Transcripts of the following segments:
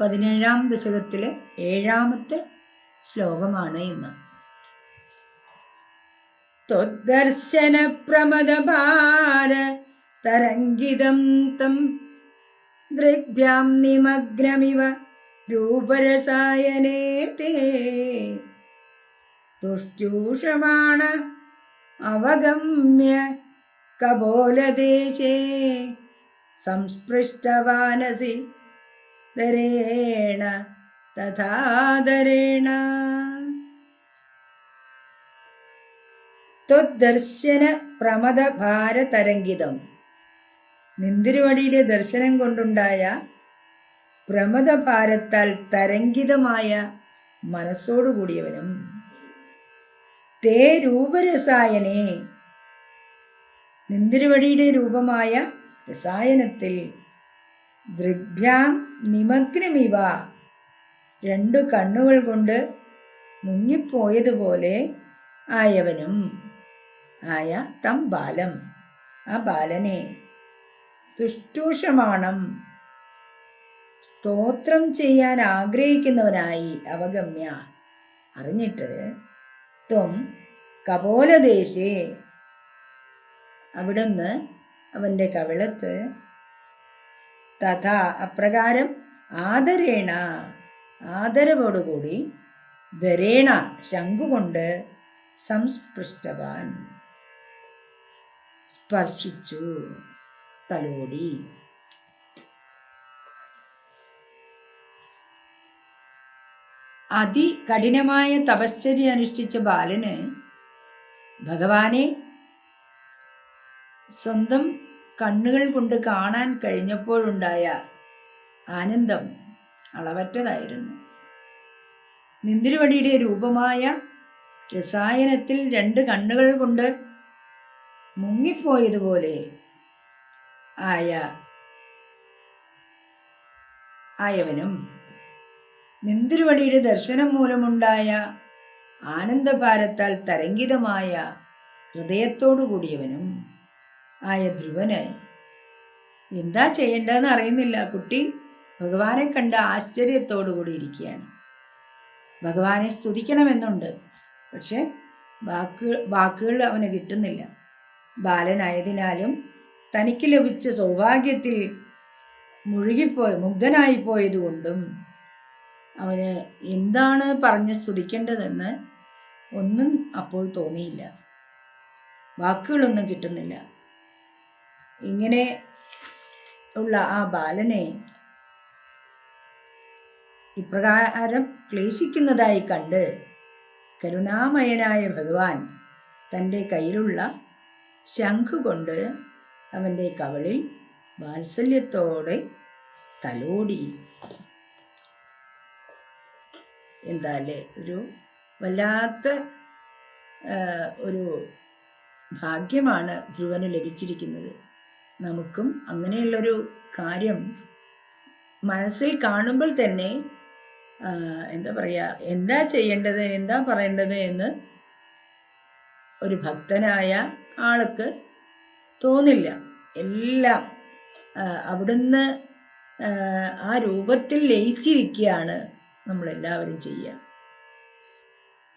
പതിനേഴാം ദശകത്തിലെ ഏഴാമത്തെ ശ്ലോകമാണ് ഇന്ന്. ത്വദ്ദർശന പ്രമദഭാര തരംഗിതം തം ദൃഗ്ഭ്യാം നിമഗ്നമിവ രൂപരസായനേ തേ. അവഗമ്യ കപോലദേശേ. സംസ്പൃഷ്ടവാനസി ദരേണ തഥാദരേണ ത്വദർശന പ്രമദ ഭാരതരംഗിതം. നിന്തിരുവടിയുടെ ദർശനം കൊണ്ടുണ്ടായ പ്രമദ ഭാരത്താൽ തരംഗിതമായ മനസ്സോടുകൂടിയവനും തേ രൂപരസായനെ നിന്തിരുവടിയുടെ രൂപമായ രസായനത്തിൽ ദൃഗ്ഭ്യാം നിമഗ്നമിവ. രണ്ടു കണ്ണുകൾ കൊണ്ട് മുങ്ങിപ്പോയതുപോലെ ആയവനും ആയ തം ബാലം. ആ ബാലനെ തുഷ്ടൂഷമാണം. സ്തോത്രം ചെയ്യാൻ ആഗ്രഹിക്കുന്നവനായി അവഗമ്യ. അറിഞ്ഞിട്ട് ത്വം കപോലദേശേ. അവിടുന്ന് അവന്റെ കവിളത്ത് തഥാ അപ്രകാരം ആദരേണ. ആദരവോടുകൂടി ധരേണ ശംഖുകൊണ്ട് സംസ്പൃഷ്ടവാൻ. സ്പർശിച്ചു. തലോടി. അതികഠിനമായ തപശ്ചര്യ അനുഷ്ഠിച്ച ബാലന് ഭഗവാനെ സ്വന്തം കണ്ണുകൾ കൊണ്ട് കാണാൻ കഴിഞ്ഞപ്പോഴുണ്ടായ ആനന്ദം അളവറ്റതായിരുന്നു. നിന്തിരുവടിയുടെ രൂപമായ രസായനത്തിൽ രണ്ട് കണ്ണുകൾ കൊണ്ട് മുങ്ങിപ്പോയതുപോലെ ആയ ആയവനും നിന്തിരുവടിയുടെ ദർശനം മൂലമുണ്ടായ ആനന്ദഭാരത്താൽ തരംഗിതമായ ഹൃദയത്തോടു കൂടിയവനും ആയ ധ്രുവനായി എന്താ ചെയ്യേണ്ടതെന്ന് അറിയുന്നില്ല. കുട്ടി ഭഗവാനെ കണ്ട് ആശ്ചര്യത്തോടു കൂടി ഇരിക്കുകയാണ്. ഭഗവാനെ സ്തുതിക്കണമെന്നുണ്ട്. പക്ഷെ വാക്ക് വാക്കുകൾ അവന് കിട്ടുന്നില്ല. ബാലനായതിനാലും തനിക്ക് ലഭിച്ച സൗഭാഗ്യത്തിൽ മുഴുകിപ്പോയി മുഗ്ധനായി പോയതുകൊണ്ടും അവന് എന്താണ് പറഞ്ഞ് സ്തുതിക്കേണ്ടതെന്ന് ഒന്നും അപ്പോൾ തോന്നിയില്ല. വാക്കുകളൊന്നും കിട്ടുന്നില്ല. ഇങ്ങനെ ഉള്ള ആ ബാലനെ ഇപ്രകാരം ക്ലേശിക്കുന്നതായി കണ്ട് കരുണാമയനായ ഭഗവാൻ തന്റെ കയ്യിലുള്ള ശംഖു കൊണ്ട് അവന്റെ കവളിൽ വാത്സല്യത്തോടെ തലോടി. എന്താല്ലേ? ഒരു വല്ലാത്ത ഒരു ഭാഗ്യമാണ് ധ്രുവന് ലഭിച്ചിരിക്കുന്നത്. നമുക്കും അങ്ങനെയുള്ളൊരു കാര്യം മനസ്സിൽ കാണുമ്പോൾ തന്നെ എന്താ പറയുക എന്താ ചെയ്യേണ്ടത് എന്താ പറയേണ്ടത് എന്ന് ഒരു ഭക്തനായ ആൾക്ക് തോന്നില്ല. എല്ലാം അവിടുന്ന് ആ രൂപത്തിൽ ലയിച്ചിരിക്കുകയാണ് നമ്മളെല്ലാവരും ചെയ്യുക.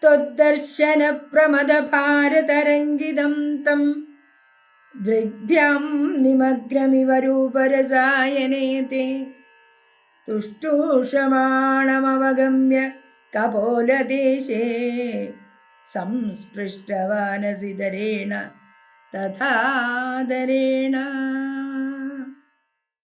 ത്വദ്ദർശന പ്രമദ നിമഗ്നമിവ രൂപരസായനേ തേ തുഷ്ടൂഷമാണമവഗമ്യ കപോലദേശേ. സംസ്പൃഷ്ടവാനസിതരേണ തഥാദരേണ